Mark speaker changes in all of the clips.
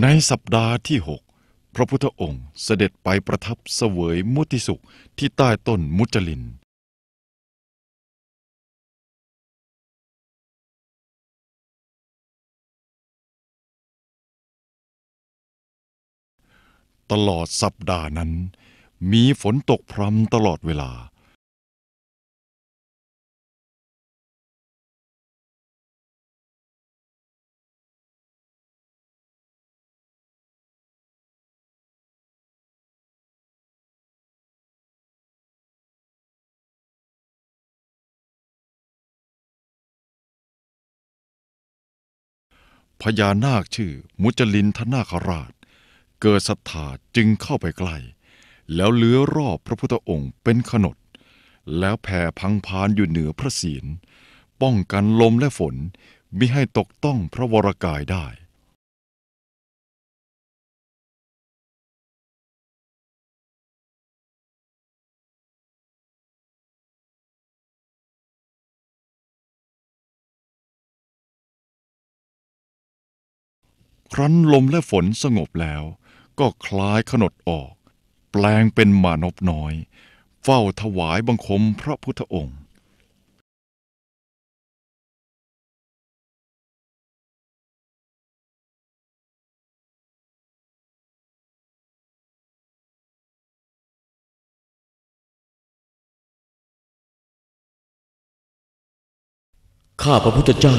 Speaker 1: ในสัปดาห์ที่หกพระพุทธองค์เสด็จไปประทับเสวยมุติสุขที่ใต้ต้นมุจลิน ตลอดสัปดาห์นั้น มีฝนตกพรำตลอดเวลา พญานาคชื่อมุจลินทนาคราช เกิดศรัทธาจึงเข้าไปใกล้ แล้วเลื้อรอบพระพุทธองค์เป็นขนด แล้วแผ่พังพานอยู่เหนือพระศีลป้องกันลมและฝนมิให้ตกต้องพระวรกายได้ ครั้นลมและฝนสงบแล้ว ก็คลายขนดออก แปลงเป็นมานพน้อย เฝ้าถวายบังคมพระพุทธองค์
Speaker 2: ข้าพระพุทธเจ้า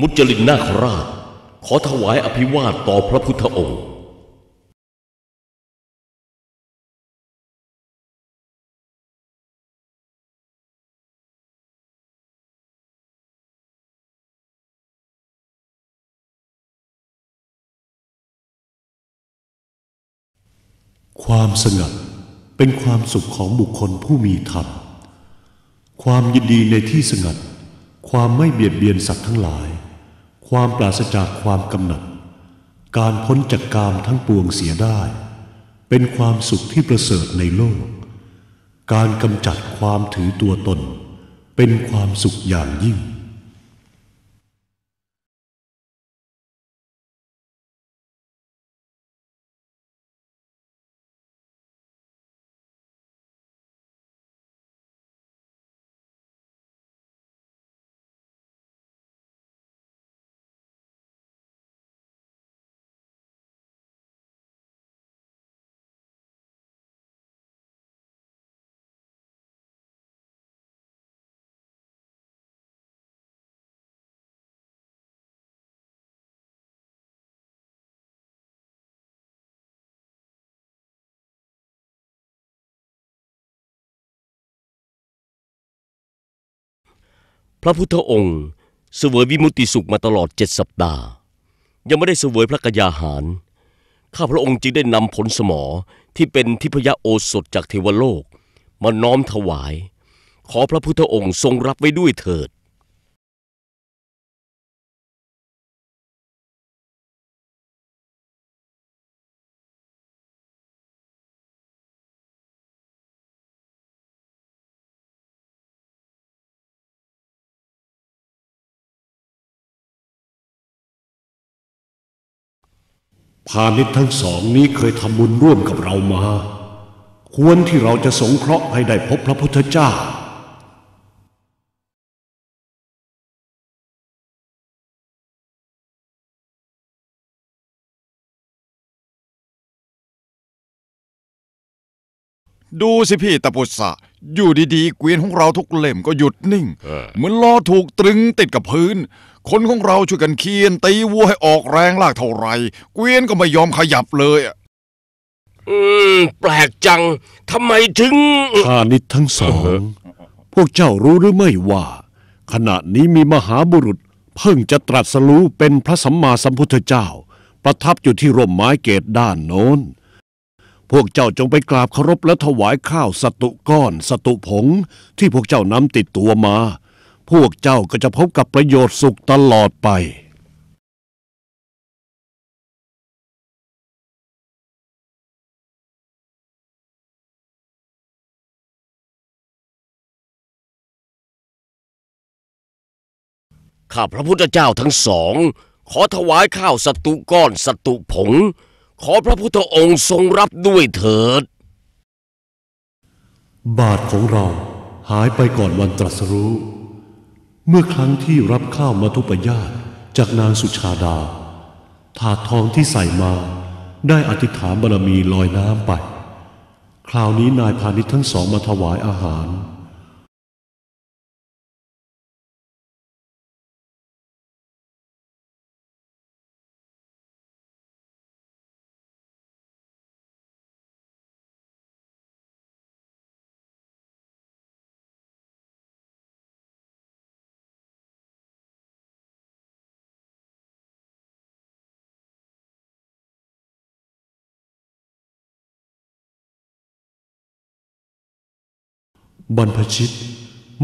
Speaker 2: มุจลินนาคราช ขอถวายอภิวาทต่อพระพุทธองค์
Speaker 3: ความสงัดเป็นความสุขของบุคคลผู้มีธรรม ความยินดีในที่สงัด ความไม่เบียดเบียนสัตว์ทั้งหลาย ความปราศจากความกำหนัด การพ้นจากกามทั้งปวงเสียได้ เป็นความสุขที่ประเสริฐในโลก การกำจัดความถือตัวตน เป็นความสุขอย่างยิ่ง
Speaker 2: พระพุทธองค์เสวยวิมุติสุขมาตลอดเจ็ดสัปดาห์ ยังไม่ได้เสวยพระกยาหาร ข้าพระองค์จึงได้นำผลสมอที่เป็นทิพยโอสถจากเทวโลก มาน้อมถวาย ขอพระพุทธองค์ทรงรับไว้ด้วยเถิด
Speaker 3: พาณิชย์ทั้งสองนี้เคยทำบุญร่วมกับเรามา ควรที่เราจะสงเคราะห์ให้ได้พบพระพุทธเจ้า
Speaker 1: ดูสิพี่ตะปุษะอยู่ดีๆ เกวียนของเราทุกเล่มก็หยุดนิ่ง เหมือนล้อถูกตรึงติดกับพื้น คนของเราช่วยกันเคียนตีวัวให้ออกแรงลากเท่าไหรเกวียนก็ไม่ยอมขยับเลยอะ
Speaker 2: อืม แปลกจังทำไมถึง
Speaker 3: พาณิชย์ทั้งสอง พวกเจ้ารู้หรือไม่ว่า ขณะนี้มีมหาบุรุษ เพิ่งจะตรัสรู้เป็นพระสัมมาสัมพุทธเจ้า ประทับอยู่ที่ร่มไม้เกตด้านโน้น พวกเจ้าจงไปกราบเคารพและถวายข้าวสตุก้อน สตุผง ที่พวกเจ้านำติดตัวมา พวกเจ้าก็จะพบกับประโยชน์สุขตลอดไป
Speaker 2: ข้าพระพุทธเจ้าทั้งสอง ขอถวายข้าวสตุก้อนสตุผง ขอพระพุทธองค์ทรงรับด้วยเถิด
Speaker 3: บาทของเราหายไปก่อนวันตรัสรู้ เมื่อครั้งที่รับข้าวมาทุปยาตจากนางสุชาดา ถาดทองที่ใส่มาได้อธิษฐานบารมีลอยน้ำไป คราวนี้นายพาณิชย์ทั้งสองมาถวายอาหาร บรรพชิต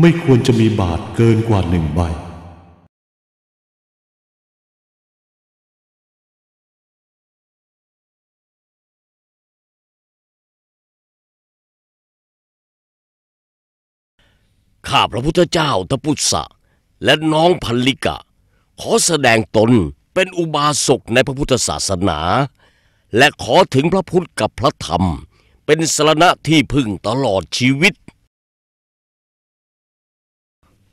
Speaker 3: ไม่ควรจะมีบาทเกินกว่าหนึ่งใบ
Speaker 2: ข้าพระพุทธเจ้าตพุทธะและน้องพันลิกะ ขอแสดงตนเป็นอุบาสกในพระพุทธศาสนา และขอถึงพระพุทธกับพระธรรม เป็นสรณะที่พึ่งตลอดชีวิต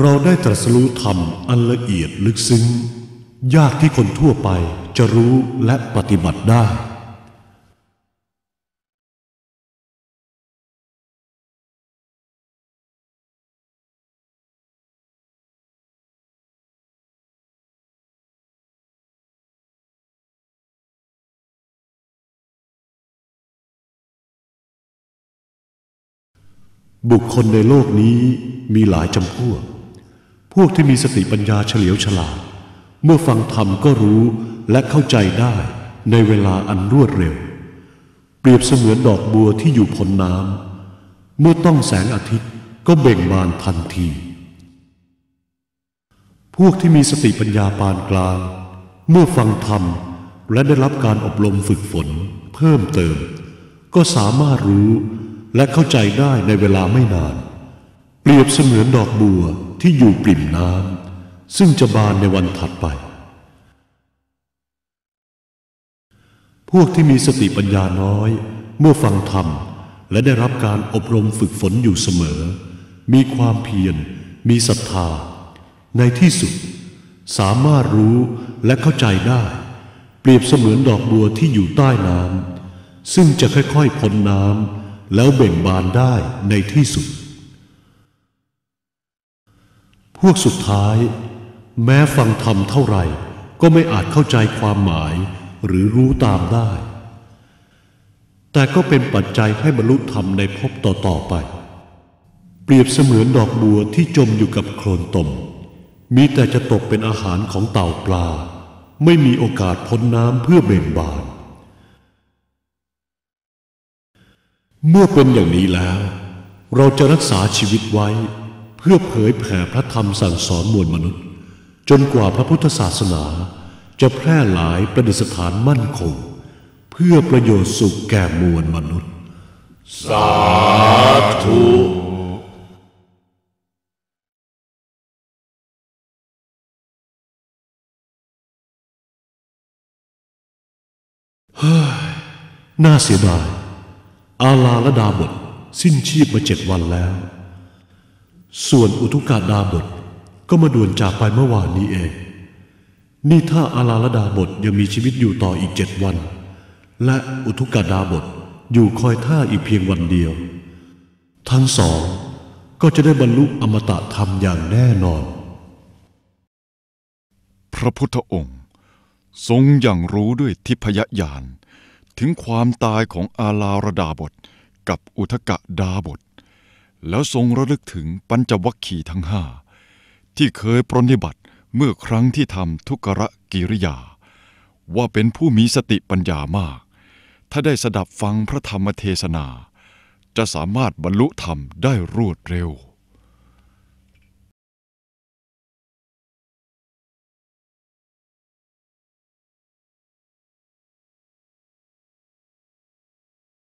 Speaker 3: เราได้ตรัสรู้ธรรมอันละเอียดลึกซึ้ง ยากที่คนทั่วไปจะรู้และปฏิบัติได้ บุคคลในโลกนี้มีหลายจำพวก พวกที่มีสติปัญญาเฉลียวฉลาด เมื่อฟังธรรมก็รู้และเข้าใจได้ในเวลาอันรวดเร็ว เปรียบเสมือนดอกบัวที่อยู่พ้นน้ำเมื่อต้องแสงอาทิตย์ก็เบ่งบานทันที พวกที่มีสติปัญญาปานกลาง เมื่อฟังธรรมและได้รับการอบรมฝึกฝน เพิ่มเติม ก็สามารถรู้และเข้าใจได้ในเวลาไม่นาน เปรียบเสมือนดอกบัว ที่อยู่ปริ่มน้ำซึ่งจะบานในวันถัดไป พวกที่มีสติปัญญาน้อย เมื่อฟังธรรม และได้รับการอบรมฝึกฝนอยู่เสมอ มีความเพียร มีศรัทธา ในที่สุด สามารถรู้และเข้าใจได้ เปรียบเสมือนดอกบัวที่อยู่ใต้น้ำซึ่งจะค่อยๆพ้นน้ำแล้วเบ่งบานได้ในที่สุด พ วกสุดท้าย แม้ฟังธรรมเท่าไหร่ ก็ไม่อาจเข้าใจความหมายหรือรู้ตามได้ แต่ก็เป็นปัจจัยให้บรรลุธรรมในภพต่อๆไป เปรียบเสมือนดอกบัวที่จมอยู่กับโคลนตม มีแต่จะตกเป็นอาหารของเต่าปลา ไม่มีโอกาสพ้นน้ำเพื่อเบ่งบาน เมื่อเป็นอย่างนี้แล้ว เราจะรักษาชีวิตไว้ พื่อเผยแผ่พระธรรมสั่งสอนมวลมนุษย์ จนกว่าพระพุทธศาสนา จะแพร่หลายประดิษฐานมั่นคง เพื่อประโยชน์สุขแก่มวลมนุษย์ สาธุน่าเสียดาย อาลาละดาบท สิ้นชีพมาเจ็ดวันแล้ว ส่วนอุทุกาดาบทก็มาด่วนจากไปเมื่อวานนี้เอง นี่ถ้าอาลาละดาบทยังมีชีวิตอยู่ต่ออีกเจ็ดวัน และอุทุกาดาบทอยู่คอยท่าอีกเพียงวันเดียว ทั้งสองก็จะได้บรรลุอมตะธรรมอย่างแน่นอน
Speaker 1: พระพุทธองค์ทรงอย่างรู้ด้วยทิพยญาณถึงความตายของอาลาระดาบทกับอุทกะดาบท แล้วทรงระลึกถึงปัญจวัคคีย์ทั้งห้าที่เคยปรนิบัติเมื่อครั้งที่ทำทุกรกิริยา ว่าเป็นผู้มีสติปัญญามาก ถ้าได้สดับฟังพระธรรมเทศนา จะสามารถบรรลุธรรมได้รวดเร็ว